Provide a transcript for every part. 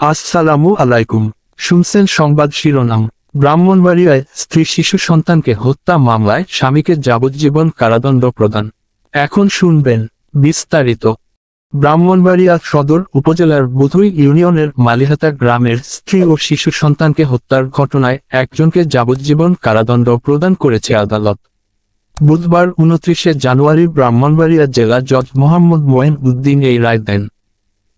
আসসালামু আলাইকুম। শুনছেন সংবাদ শিরোনাম। ব্রাহ্মণবাড়িয়ায় স্ত্রী শিশু সন্তানকে হত্যা মামলায় স্বামীকে যাবজ্জীবন কারাদণ্ড প্রদান। এখন শুনবেন বিস্তারিত। ব্রাহ্মণবাড়িয়া সদর উপজেলার বুধুই ইউনিয়নের মালিহাতা গ্রামের স্ত্রী ও শিশু সন্তানকে হত্যার ঘটনায় একজনকে যাবজ্জীবন কারাদণ্ড প্রদান করেছে আদালত। বুধবার উনত্রিশে জানুয়ারি ব্রাহ্মণবাড়িয়া জেলা জজ মোহাম্মদ মোয়েন উদ্দিন এই রায় দেন।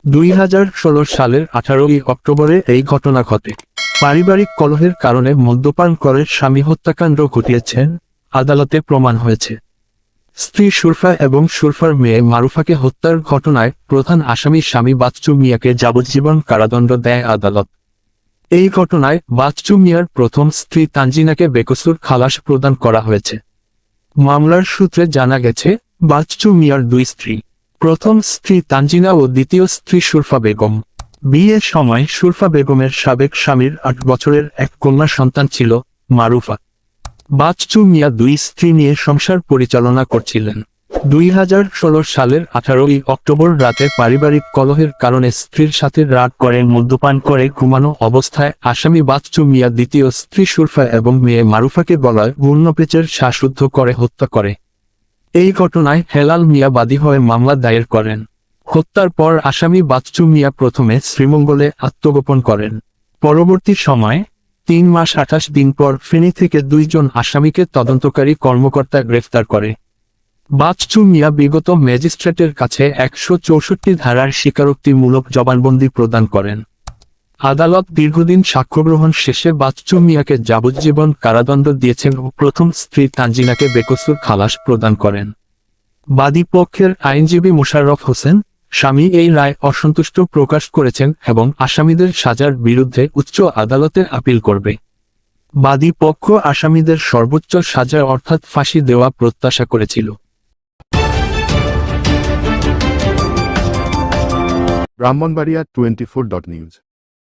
দুই হাজার ষোলো সালের আঠারোই অক্টোবরে এই ঘটনা ঘটে। পারিবারিক কলহের কারণে মদ্যপান করে স্বামী হত্যাকাণ্ড ঘটিয়েছেন, আদালতে প্রমাণ হয়েছে। স্ত্রী সুরফা এবং সুরফার মেয়ে মারুফাকে হত্যার ঘটনায় প্রধান আসামি স্বামী বাচ্চু মিয়াকে যাবজ্জীবন কারাদণ্ড দেয় আদালত। এই ঘটনায় বাচ্চু মিয়ার প্রথম স্ত্রী তানজিনাকে বেকসুর খালাস প্রদান করা হয়েছে। মামলার সূত্রে জানা গেছে, বাচ্চু মিয়ার দুই স্ত্রী। প্রথম স্ত্রী তানজিনা ও দ্বিতীয় স্ত্রী সুরফা বেগম। বিয়ের সময় সুরফা বেগমের সাবেক স্বামীর আট বছরের এক কন্যা সন্তান ছিল, মারুফা। বাচ্চু মিয়া দুই স্ত্রী নিয়ে সংসার পরিচালনা করছিলেন। দুই হাজার ষোলো সালের আঠারোই অক্টোবর রাতে পারিবারিক কলহের কারণে স্ত্রীর সাথে রাত করে, মদ্যপান করে, ঘুমানো অবস্থায় আসামি বাচ্চু মিয়া দ্বিতীয় স্ত্রী সুরফা এবং মেয়ে মারুফাকে গলায় পূর্ণপেচের শ্বাসরুদ্ধ করে হত্যা করে। এই ঘটনায় হেলাল মিয়া বাদী হয়ে মামলা দায়ের করেন। হত্যার পর আসামি বাচ্চু মিয়া প্রথমে শ্রীমঙ্গলে আত্মগোপন করেন। পরবর্তী সময়ে, তিন মাস আঠাশ দিন পর ফেনী থেকে দুইজন আসামিকে তদন্তকারী কর্মকর্তা গ্রেফতার করে। বাচ্চু মিয়া বিগত ম্যাজিস্ট্রেটের কাছে একশো চৌষট্টি ধারার স্বীকারোক্তিমূলক জবানবন্দি প্রদান করেন। আদালত দীর্ঘদিন সাক্ষ্যগ্রহণ শেষে বাচ্চু মিয়াকে যাবজ্জীবন কারাদণ্ড দিয়েছেন ও প্রথম স্ত্রী তানজিনাকে বেকসুর খালাস প্রদান করেন। বাদী পক্ষের আইনজীবী মোশাররফ হোসেন, স্বামী এই রায় অসন্তুষ্ট প্রকাশ করেছেন এবং আসামিদের সাজার বিরুদ্ধে উচ্চ আদালতে আপিল করবে। বাদী পক্ষ আসামিদের সর্বোচ্চ সাজা অর্থাৎ ফাঁসি দেওয়া প্রত্যাশা করেছিল। Brahmanbaria twenty four dot news.